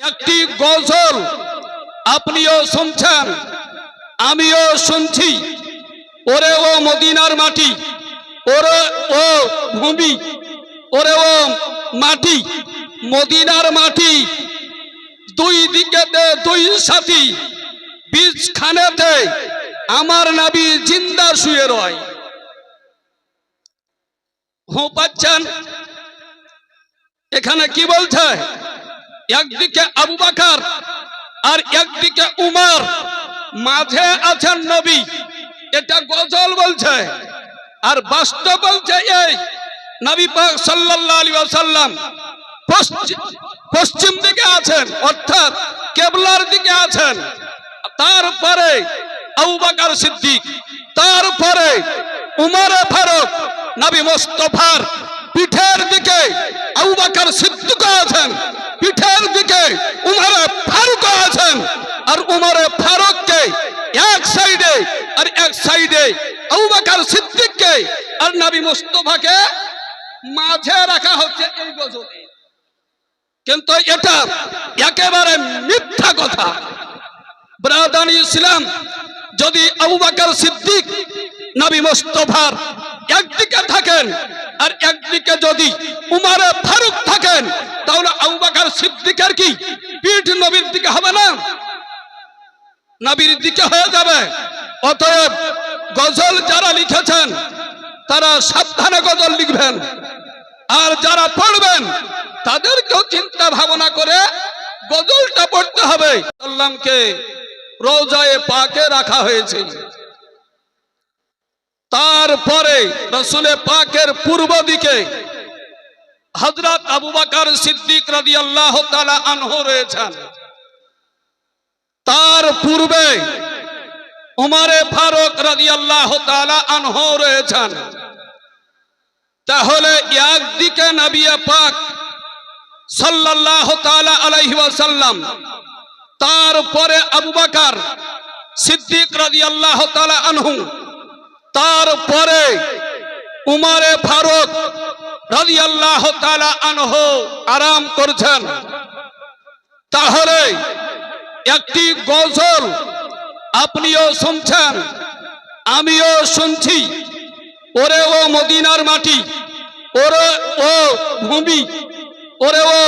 একটি গজল আপনিও শুনছেন, আমিও শুনছি। ওরে ও মদিনার মাটি, ওরে ও ভূমি, ওরে ও মাটি, মদিনার মাটি। দুই দিকেতে দুই সাথী বীজ খানেতে আমার নাবি জিন্দা শুয়ে রয়। হো পাচ্ছেন? এখানে কি বলছে? একদিকে আবু বাকার আর একদিকে উমার। মাঝে আছেন নবী। এটা গজল বলছে। আর বাস্তব বলছে এই নবী পাক সাল্লাল্লাহু আলাইহি ওয়াসাল্লাম পশ্চিম দিকে আছেন, অর্থাৎ কেবলার দিকে আছেন। তারপরে আবু বকর সিদ্দিক, তারপরে উমরে ফারুক, নবী মুস্তাফার পিঠের দিকে আবু বকর সিদ্দিক আছেন পিঠের দিকে উমরে ফারুক আছেন আর উমরে ফারুককে এক সাইডে আর এক সাইডে আবু সিদ্দিককে আর নবী মুস্তাফাকে মাঝে রাখা হচ্ছে এই গজলে। কিন্তু এটা একেবারে মিথ্যা কথা। ব্রাদান ইসলাম, যদি সিদ্দিক নবী মুস্তফার একদিকে থাকেন আর একদিকে যদি উমারে ফারুক থাকেন, তাহলে আবু বকর সিদ্দিকের কি পিঠ নবীর দিকে হবে না? নবীর দিকে হয়ে যাবে। অতএব গজল যারা লিখেছেন, তারা সাবধানে গজল লিখবেন। আর যারা পড়বেন, তাদেরকেও চিন্তা ভাবনা করে গজলটা পড়তে হবে। আল্লামকে রোজায়ে পাকে রাখা হয়েছে। তারপরে রসুলে পাকের পূর্ব দিকে হজরত আবু বাকার সিদ্দিক রাদি আল্লাহ তালা আনহ রয়েছেন। তার পূর্বে উমারে ফারুক রাদি আল্লাহ আনহ রয়েছেন। তাহলে একদিকে নবিয়া পাক আলাইহি ওয়াসাল্লাম, তারপরে আবু বকর সিদ্দিক রাদিয়াল্লাহু তাআলা আনহু, তারপরে উমারে ফারুক রাদিয়াল্লাহু তাআলা আনহু আরাম করছেন। তাহলে একটি গজল আপনিও শুনছেন, আমিও শুনছি। ওরে ও মদিনার মাটি, ওরে ও ভূমি, ওরে ও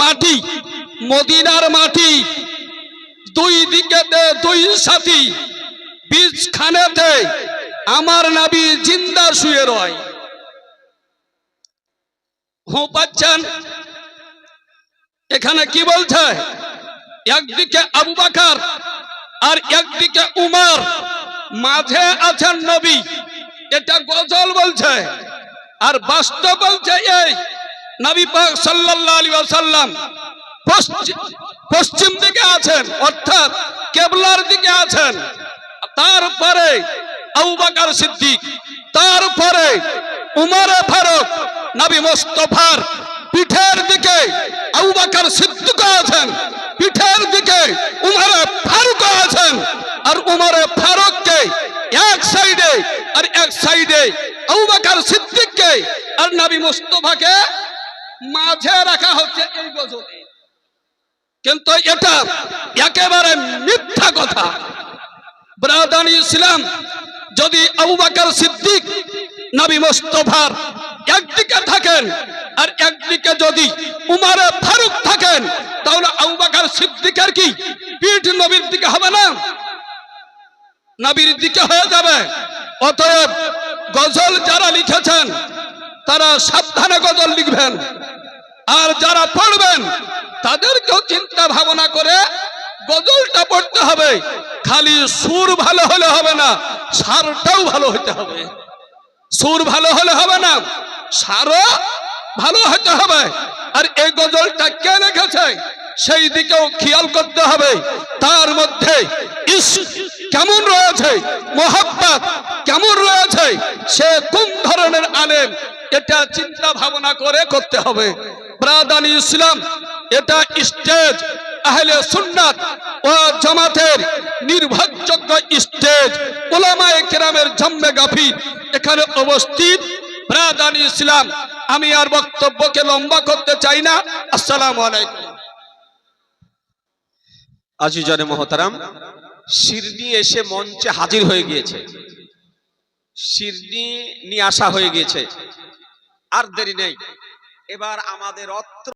মাটি, মদিনার মাটি। দুই দিকেতে দুই সাথী, বীজ খানেতে আমার নাবি জিন্দা শুয়ে রয়। হো পাচ্ছেন? এখানে কি বলছে? একদিকে আবু বাকার আর একদিকে উমর। মাঝে আছেন নবী। এটা গজল বলছে। আর বাস্তব বলছে এই নবী পাক সাল্লাল্লাহু আলাইহি ওয়াসাল্লাম পশ্চিম দিকে আছেন, অর্থাৎ কেবলার দিকে আছেন। তারপরে আবু বকর সিদ্দিক, তারপরে উমরে ফারুক, নবী মুস্তাফার পিঠের দিকে আবু বকর সিদ্দিক আছেন, পিঠের দিকে উমরে ফারুক আছেন, আর উমরে ফারুককে এক সাইডে আর এক সাইডে আবু বকর সিদ্দিককে আর নবী মুস্তাফাকে মাঝে রাখা হচ্ছে এই গজলে। কিন্তু এটা একেবারে মিথ্যা কথা। ব্রাদান ইসলাম, যদি আবু বকর সিদ্দিক, নবী মুস্তাফার একদিকে থাকেন আর একদিকে যদি উমারে ফারুক থাকেন, তাহলে আবু বকর সিদ্দিকের কি পিঠ নবীর দিকে হবে না? নবীর দিকে হয়ে যাবে। অতএব গজল যারা লিখেছেন, তারা সাবধানে গজল লিখবেন। আর যারা পড়বেন, তাদেরকেও চিন্তা ভাবনা করে গজলটা পড়তে হবে। খালি সুর ভালো হলে হবে না, সারটাও ভালো হতে হবে। সুর ভালো হলে হবে না, সারও ভালো হতে হবে। আর এই গজলটা কে লিখেছে? সেই দিকেও খেয়াল করতে হবে। তার মধ্যে ইস কেমন রয়েছে, মোহাব্বত কেমন রয়েছে, সে কোন ধরনের আলেম, এটা চিন্তা ভাবনা করে করতে হবে। ব্রাদানি ইসলাম, এটা স্টেজ, আহলে সুন্নাত ও জামাতের নির্ভরযোগ্য স্টেজ। ওলামায়ে কেরামের জম্মে গাফি এখানে অবস্থিত। ব্রাদানি ইসলাম, আমি আর বক্তব্যকে লম্বা করতে চাই না। আসসালামু আলাইকুম। আজিজানে মহতারাম শিরনি এসে মঞ্চে হাজির হয়ে গিয়েছে। শিরনি নিয়ে আসা হয়ে গিয়েছে। আর দেরি নেই। এবার আমাদের অত্র